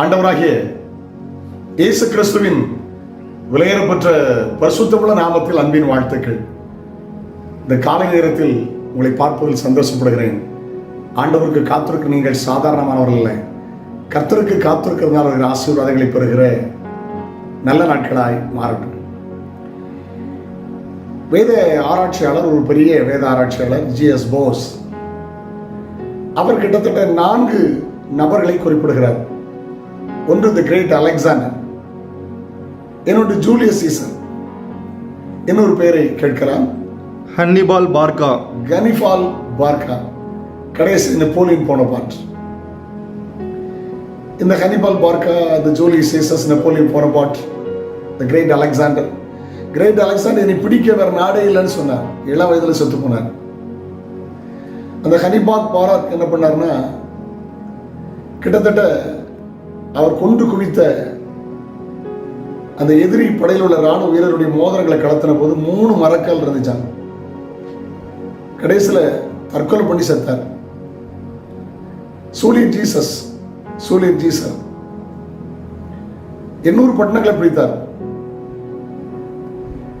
ஆண்டவராகிய இயேசு கிறிஸ்துவின் விலையேறப்பெற்ற பரிசுத்தமுள்ள நாமத்தில் அன்பின் வாழ்த்துக்கள். இந்த காலை நேரத்தில் உங்களை பார்ப்பதில் சந்தோஷப்படுகிறேன். ஆண்டவருக்கு காத்திருக்க நீங்கள் சாதாரணமானவர்கள் இல்லை கர்த்தருக்கு காத்திருக்கிறதுனால வருகிற ஆசீர்வாதங்களை பெறுகிற நல்ல நாட்களாய் மாறட்டும். வேத ஆராய்ச்சியாளர் ஒரு பெரிய வேத ஆராய்ச்சியாளர் ஜிஎஸ் போஸ் அவர் கிட்டத்தட்ட நான்கு நபர்களை குறிப்பிடுகிறார். ஒன்று தி கிரேட் அலெக்சாண்டர் இன்னொன்று ஜூலியஸ் சீசர். இன்னொரு பெயரை கேட்கலாம். ஹன்னிபால் பார்கா கனிஃபால் பார்கா கடைசி நெப்போலியன் போனபார்ட் இந்த ஹனிபால் பார்க்கா இந்த Julius Jesus Napoleon Bonaparte the great Alexander great Alexander என்னை பிடிக்க வேற நாடே இல்லைன்னு சொன்னார். இளம் வயதில் செத்து போனார். அந்த ஹனிபால் பாராக் என்ன பண்ணார்னா கிட்டத்தட்ட அவர் கொண்டு குவித்த அந்த எதிரி படையில் உள்ள ராணுவ வீரருடைய மோதிரங்களை கடத்தின போது மூணு மரக்கால் இருந்துச்சாங்க கடைசியில் தற்கொலை பண்ணி செத்தார். சூலியன் ஜீசஸ் சூலியன் ஜீசஸ் எண்ணூறு பட்டணங்களை பிடித்தார்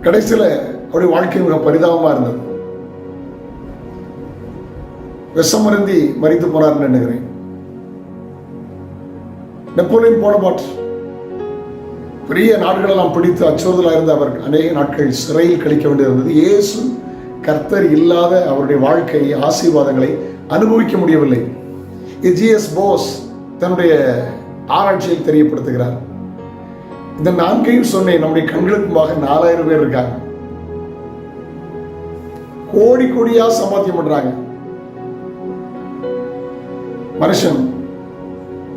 கடைசியில் அவருடைய வாழ்க்கை மிக பரிதாபமா இருந்தது. விஷமருந்தி மறித்து போனார்னு நினைக்கிறேன். நெப்போலியன் போனபாட் பெரிய நாடுகளெல்லாம் பிடித்து அச்சுறுதலாக இருந்த அவர் அநேக நாட்கள் சிறையில் கழிக்க வேண்டியிருந்தது இயேசு கர்த்தர் இல்லாத அவருடைய வாழ்க்கை ஆசீர்வாதங்களை அனுபவிக்க முடியவில்லை. ஜிஎஸ் போஸ் தன்னுடைய ஆராய்ச்சியில் தெரியப்படுத்துகிறார். இந்த நான்கையும் சொன்னேன் நம்முடைய கண்களுக்கு முன்பாக நாலாயிரம் பேர் இருக்காங்க. கோடி கோடியா சம்பாத்தியம் பண்றாங்க. மனுஷன்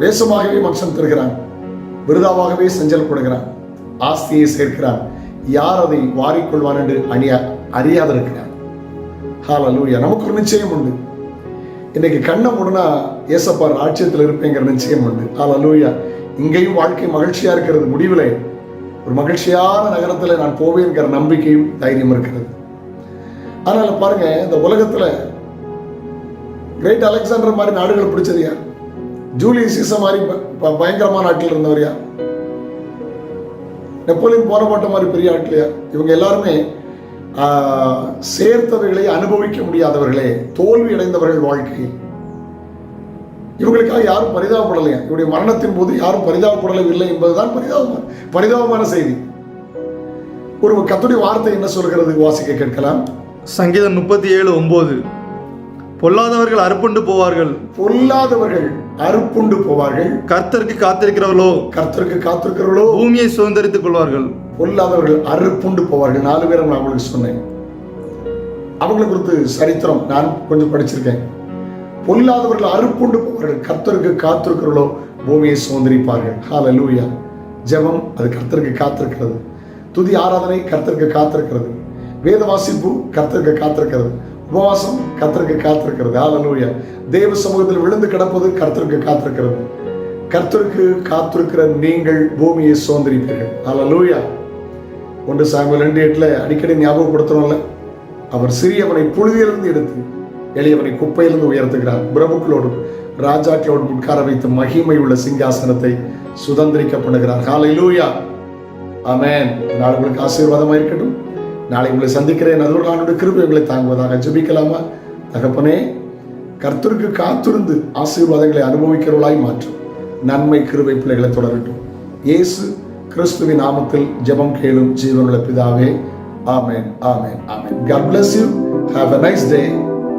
வேஷமாகவே மனுஷன் தருகிறான். விருதாவாகவே செஞ்சல் கொடுக்கிறான் ஆஸ்தியை சேர்க்கிறான். யார் அதை வாரிக்கொள்வான் என்று அணியா அறியாத இருக்கிறான் ஹாலலூயா நமக்கு ஒரு நிச்சயம் உண்டு. இன்னைக்கு கண்ணை முடனா ஏசப்பார் ஆட்சியத்தில் இருப்பேங்கிற நிச்சயம் உண்டு. ஹாலலூயா இங்கேயும் வாழ்க்கை மகிழ்ச்சியா இருக்கிறது முடிவில். ஒரு மகிழ்ச்சியான நகரத்தில் நான் போவேங்கிற நம்பிக்கையும் தைரியம் இருக்கிறது. அதனால பாருங்க இந்த உலகத்துல கிரேட் அலெக்சாண்டர் மாதிரி நாடுகள் பிடிச்சது யார்? ஜூலியஸ் சீச மாதிரி ப- ப- பயங்கரமான ஆட்டில் இருந்தவர் யார்? நெப்போலியன் போனபாட்ட மாதிரி பெரிய ஆட்கள் இவங்க எல்லாருமே ஆஹ், சேர்த்தவைகளை அனுபவிக்க முடியாதவர்களே தோல்வி அடைந்தவர்கள் வாழ்க்கையில் இவங்களுக்காக யாரும் பரிதாபப்படலையா? இவருடைய மரணத்தின் போது யாரும் பரிதாபப்படவில்லை என்பதுதான் பரிதாபமான பரிதாபமான செய்தி. ஒரு கத்துடைய வார்த்தை என்ன சொல்கிறது? வாசிக்க கேட்கலாம். சங்கீதம் முப்பத்தி ஏழு ஒன்பது பொல்லாதவர்கள் அறுப்புண்டு போவார்கள். பொல்லாதவர்கள் அறுப்புண்டு போவார்கள். கர்த்தருக்கு காத்திருக்கிறவர்களோ? கர்த்தருக்கு காத்திருக்கிறவர்களோ? பூமியை சுதந்திரித்துக் கொள்வார்கள். பொல்லாதவர்கள் அறுப்புண்டு போவார்கள். நாலு பேரை நான் உங்களுக்கு சொன்னேன். அவங்களை குறித்து சரித்திரம் நான் கொஞ்சம் படிச்சிருக்கேன். பொல்லாதவர்கள் அறுப்புண்டு போவார்கள். கர்த்தருக்கு காத்திருக்கிறவர்களோ? பூமியை சுதந்திரிப்பார்கள். ஹalleluya ஜெபம் அது கர்த்தருக்கு காத்திருக்கிறது. துதி ஆராதனை கர்த்தருக்கு காத்திருக்கிறது. வேத வாசிப்பு கர்த்தருக்கு காத்திருக்கிறது. உபவாசம் கர்த்தருக்கு காத்திருக்கிறது. ஆலலூயா தேவ சமூகத்தில் விழுந்து கிடப்பது கர்த்தருக்கு காத்திருக்கிறது. கர்த்தருக்கு காத்திருக்கிற நீங்கள் பூமியை சுதந்திரிப்பீர்கள். ஆலலூயா ஒன்று சாமுவேல் ரெண்டு எட்டுல அடிக்கடி ஞாபகப்படுத்தணும்ல அவர் சிறியவனை புழுதியிலிருந்து எடுத்து எளியவனை குப்பையிலிருந்து உயர்த்துகிறார். பிரபுக்களோடும் ராஜாக்களோடும் உட்கார வைத்து மகிமை உள்ள சிங்காசனத்தை சுதந்திரிக்கப்படுகிறார். ஹalleluya ஆமென் நாள் உங்களுக்கு ஆசீர்வாதமா இருக்கட்டும். நாளை உங்களை சந்திக்கிறேன். அதோடு ஆண்டுடைய கிருபை உங்களை தாங்குவதாக ஜெபிக்கலாமா? தகப்பனே கர்த்தருக்கு காத்திருந்து ஆசீர்வாதங்களை அனுபவிக்கிறவளாய் மாற்றும் நன்மை கிருபை பிள்ளைகளை தொடரட்டும். இயேசு கிறிஸ்துவின் நாமத்தில் ஜெபம் கேளும் ஜீவனுள்ள பிதாவே ஆமேன் ஆமேன் ஆமேன். God bless you have a nice day